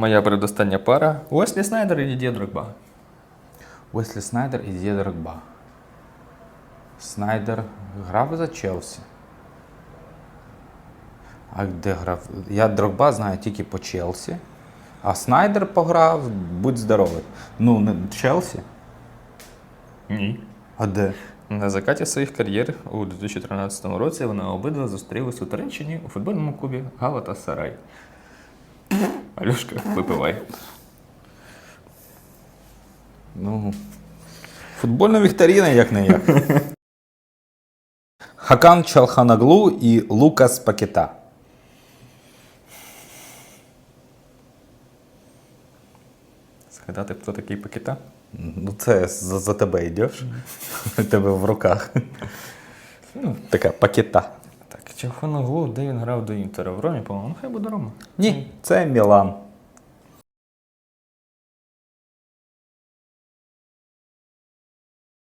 Моя передостання пара. Уеслі Снайдер і Дідє Дрогба. Уеслі Снайдер і Діє Дрогба. Снайдер грав за Челсі. А де грав? Я Дрогба знаю тільки по Челсі. А Снайдер пограв, будь здоровий. Ну, не Челсі. Ні. А де? На закаті своїх кар'єр у 2013 році вони обидва зустрілись у Туреччині у футбольному клубі Галата Сарай. Алюшка, випивай. Ну. Футбольна вікторина, як не як. Хакан Чалханаглу і Лукас Пакета. Згадати, хто такий пакета? Ну, це за, за тебе йдеш. Тебе в руках. Ну, Така пакета. Чахоноглу, де він грав до Інтера? В Ромі, по-моєму, ну хай буде Рома. Ні, це Мілан.